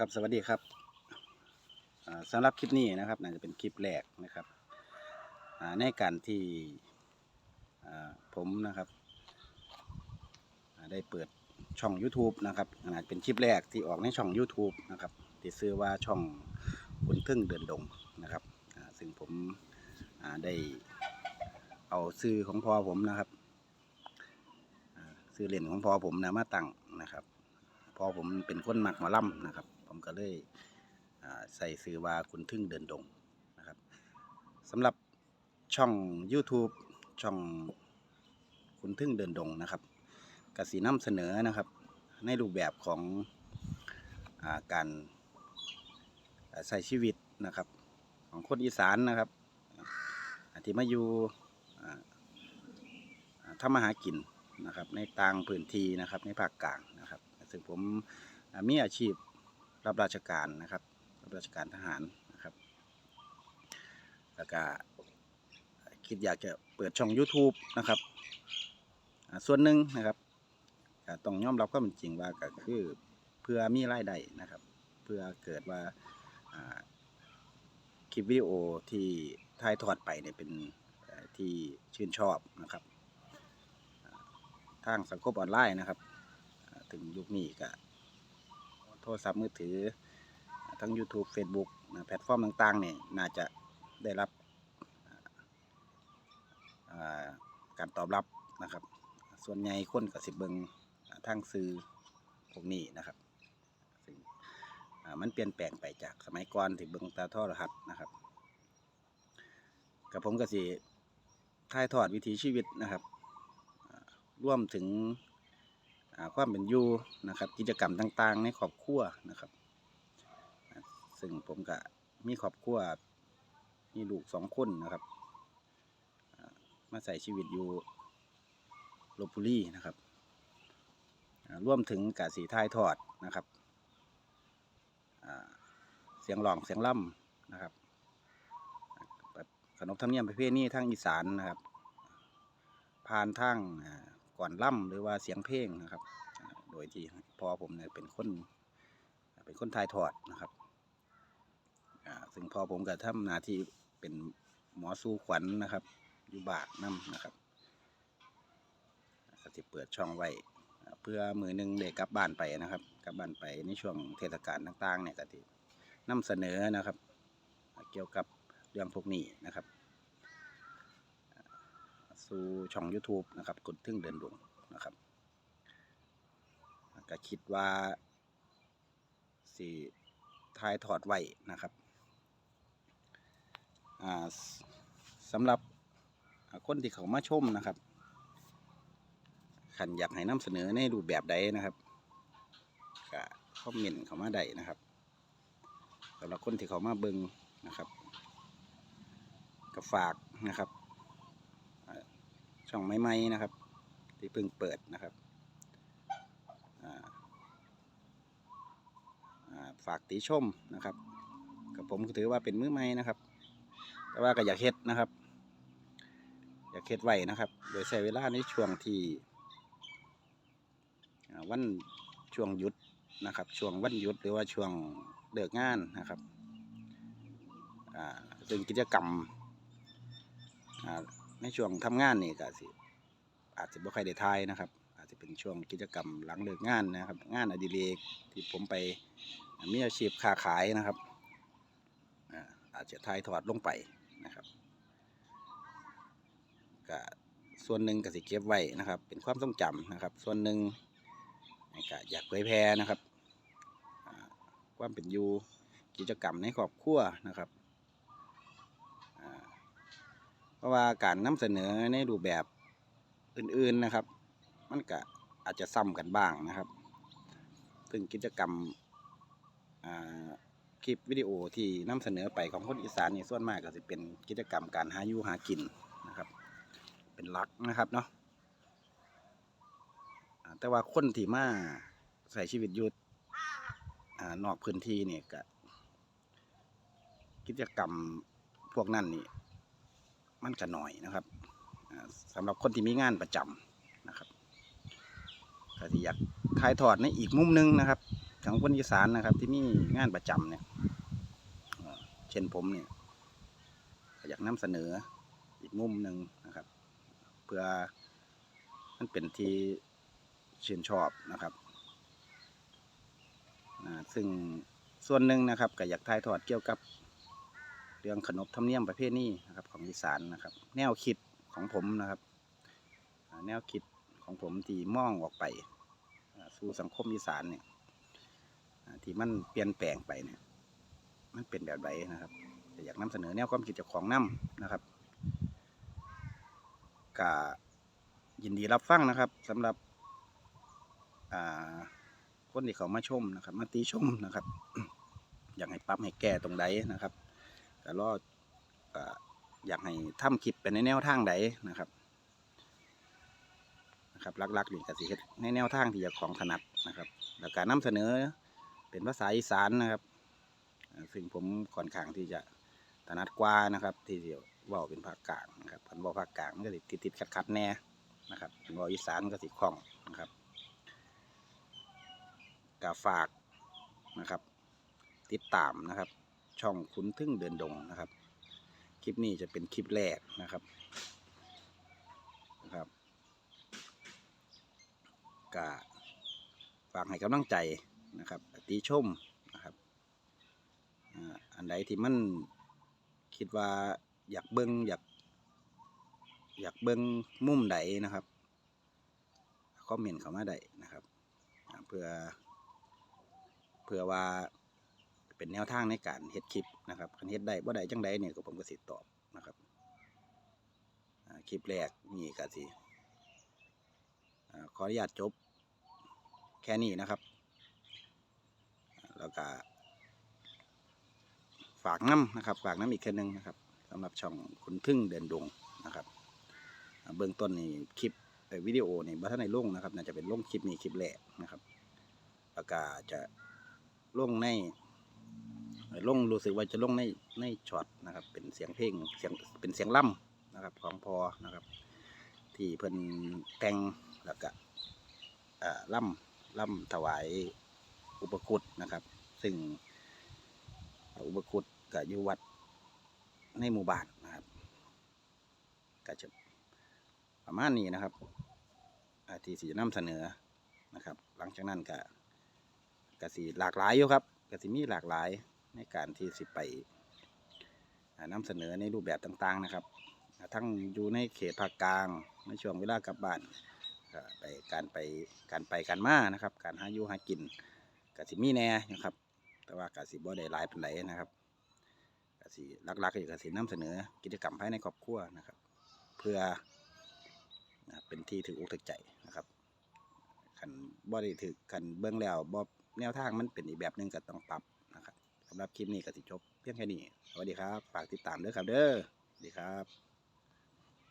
ครับสวัสดีครับอ่าสำหรับคลิปนี้นะครับน่าจะเป็นคลิปแรกนะครับในการที่ผมนะครับได้เปิดช่อง YouTube นะครับอาจเป็นคลิปแรกที่ออกในช่อง YouTube นะครับที่ชื่อว่าช่องคุณทึ่งเดินดงนะครับซึ่งผมได้เอาซื้อของพ่อผมนะครับซื้อเหรียญของพ่อผมนะมาตั้งนะครับพอผมเป็นคนหมักหมาล่ำนะครับ ก็เลยใส่ซื้อว่าคุณทึ่งเดินดงนะครับสำหรับช่อง YouTube ช่องคุณทึ่งเดินดงนะครับกสีนำเสนอนะครับ ในรูปแบบของอาการใช้ชีวิตนะครับ ของคนอีสานนะครับอาที่มาอยู่อ่าอ่าทำมาหากินนะครับ ในต่างพื้นที่นะครับในภาคกลางนะครับ ซึ่งผมมีอาชีพ รับราชการนะครับ รับราชการทหารนะครับ แล้วก็คิดอยากจะเปิดช่อง YouTube นะครับ ส่วนหนึ่งนะครับต้องยอมรับก็เป็นจริงว่าก็คือเพื่อมีรายได้นะครับ เพื่อเกิดว่าคลิปวิดีโอที่ถ่ายทอดไปเนี่ยเป็นที่ชื่นชอบนะครับ ทางสังคมออนไลน์นะครับ ถึงยุคนี้ก็ ทรศัพท์มือถือ ทั้ง YouTube Facebook แพลตฟอร์มต่างๆเนี่ยน่าจะได้รับการตอบรับนะครับ ส่วนใหญ่คนก็สิบเบิงอ่าทางสื่อพวกนี้นะครับซึ่งมันเปลี่ยนแปลงไปจากสมัยก่อนที่เบิงตาท่อรหัสนะครับ กับผมก็สิถ่ายทอดวิถีชีวิตนะครับ ร่วมถึง ความเป็นอยู่นะครับ กิจกรรมต่าง ๆ ในครอบครัวนะครับ ซึ่งผมก็มีครอบครัวมีลูกสองคนนะครับ มาใส่ชีวิตอยู่ลบบุรีนะครับอ่วมถึงกาสีท้ายทอดนะครับเสียงหลองเสียงล่ำนะครับขนบธรรมเนียมประเพณีทางอีสานนะครับ ผ่านทาง ก่อนล่ำหรือว่าเสียงเพลงนะครับ โดยที่พอผมเนี่ยเป็นคนเป็นคนทายทอดนะครับซึ่งพอผมก็ทำหน้าที่เป็นหมอสู้ขวัญนะครับอยู่บาทน้ำนะครับก็จะเปิดช่องไว้เพื่อมือหนึ่งเด็กกลับบ้านไปนะครับ กลับบ้านไปในช่วงเทศกาลต่างๆเนี่ยก็จะนำเสนอนะครับ เกี่ยวกับเรื่องพวกนี้นะครับ สู่ช่อง YouTube นะครับกดทึ่งเดินดวงนะครับก็คิดว่าสิทายถอดไว้นะครับอ่าสำหรับคนที่เขามาชมนะครับขันอยากให้นำเสนอในรูปแบบใดนะครับก็คอมเมนต์เขามาได้นะครับสำหรับคนที่เขามาเบิงนะครับก็ฝากนะครับ ช่องใหม่ๆนะครับ ที่เพิ่งเปิดนะครับฝากติชมนะครับกับผมถือว่าเป็นมือใหม่นะครับ แต่ว่าก็อยากเฮ็ดนะครับ อยากเฮ็ดไว้นะครับ โดยใช้เวลาในช่วงที่วันช่วงหยุดนะครับ ช่วงวันหยุดหรือว่าช่วงเลิกงานนะครับซึ่งกิจกรรมอ่า ในช่วงทำงานนี่ก็สิอาจจะบ่ค่อยได้ทายนะครับ อาจจะเป็นช่วงกิจกรรมหลังเลิกงานนะครับ งานอดิเรกที่ผมไปมีอาชีพค้าขายนะครับอาจจะทายถอดลงไปนะครับก็ส่วนหนึ่งก็สิเก็บไว้นะครับ เป็นความทรงจำนะครับ ส่วนหนึ่งก็อยากเผยแพร่นะครับความเป็นอยู่กิจกรรมในครอบครัวนะครับอ่า เพ ราะว่าการนำเสนอในรูปแบบอื่นๆนะครับ มันก็อาจจะซ้ำกันบ้างนะครับซึ่งกิจกรรมคลิปวิดีโอที่นำเสนอไปของคนอีสานนี่ส่วนมากก็จะเป็นกิจกรรมการหาอยู่หากินนะครับ เป็นหลักนะครับเนาะแต่ว่าคนที่มาใส่ชีวิตอยู่นอกพื้นที่เนี่ยก็กิจกรรมพวกนั้นนี่ มันก็หน่อยนะครับอ่าสำหรับคนที่มีงานประจำนะครับก็ที่อยากถ่ายทอดในอีกมุมหนึงนะครับของคนอีสานนะครับ ที่มีงานประจำเนี่ยเช่นผมเนี่ยอยากนำเสนออีกมุมหนึ่งนะครับ เพื่อมันเป็นที่ชื่นชอบนะครับซึ่งส่วนหนึ่งนะครับก็อยากถ่ายทอดเกี่ยวกับ รื่องขนบธรรมเนียมประเพณีนะครับของอีสานนะครับ แนวคิดของผมนะครับ แนวคิดของผมที่มองออกไปสู่สังคมอีสานเนี่ยที่มันเปลี่ยนแปลงไปเนี่ยมันเป็นแบบไหนนะครับก็อยากนำเสนอแนวความคิดจากของนํนะครับก็ยินดีรับฟังนะครับสำหรับคนที่เขามาชมนะครับ มาติชมนะครับ อยากให้ปรับให้แก้ตรงใดนะครับ ก็รออ่าอยากให้ทำคลิปเป็นในแนวทางใดนะครับนะครับลักๆนี่ก็สิเฮ็ดในแนวทางที่จะของถนัดนะครับ แล้วการนำเสนอเป็นภาษาอีสานนะครับ ซึ่งผมค่อนข้างที่จะถนัดกว่านะครับ ที่จะเว่าเป็นภาคกลางนะครับคันว่าภาคกลางก็สิติดๆขัดๆแน่นะครับคันว่าอีสานก็สิคล่องนะครับก็ฝากนะครับ ติดตามนะครับ ช่องคุ้นทึ่งเดินดงนะครับ คลิปนี้จะเป็นคลิปแรกนะครับนะครับก็ฝากให้กำลังใจนะครับติชมนะครับอันใดที่มันคิดว่าอยากเบิ้งอยากอยากเบิ้งมุมใดนะครับคอมเมนต์เข้ามาได้นะครับ เพื่อเพื่อว่า เป็นแนวทางในการเฮ็ดคลิปนะครับคันเฮ็ดได้บ่ได้จังใดเนี่ยก็ผมก็สิตอบนะครับคลิปแรกนี่ก็สิขออนุญาตจบแค่นี้นะครับอ่าแล้วก็ฝากน้ำนะครับฝากน้ำอีกแค่นึงนะครับสำหรับช่องคุณทึ่งเดินดงนะครับเบื้องต้นนี่คลิปวิดีโอนี่บัทันในลงนะครับน่าจะเป็นลงคลิปนี้คลิปแรกนะครับแล้วก็จะลงใน ลงรู้สึกว่าจะลงในในช็อตนะครับ เป็นเสียงเพลงเสียงเป็นเสียงล่ำนะครับ ของพอนะครับ ที่เพิ่นแต่งแล้วก็อ่อล่ำล่ำถวายอุปคุตนะครับ ซึ่งอุปคุตก็อยู่วัดในหมู่บ้านนะครับก็จะประมาณนี้นะครับที่สีนำเสนอนะครับ หลังจากนั้นก็กสิหลากหลายอยู่ครับกสิมีหลากหลาย ในการที่สิไปอ่านำเสนอในรูปแบบต่างๆนะครับ ทั้งอยู่ในเขตภาคกลางในช่วงเวลากลับบ้านก็ไปการไปการไปการมานะครับ การหาอยู่หากินกสิมีแน่นะครับ แต่ว่ากสิบ่ได้หลายเป็นไรนะครับกสิลักๆก็คือกสินำเสนอกิจกรรมภายในครอบครัวนะครับ เพื่อเป็นที่ถืออกถือใจนะครับขันบ่ได้ถือขันเบื้องแล้วบ่แนวทางมันเป็นอีกแบบหนึ่งก็ต้องปรับ สำหรับคลิปนี้ก็สิจบเพียงแค่นี้ สวัสดีครับ ฝากติดตามด้วยครับเด้อ สวัสดีครับ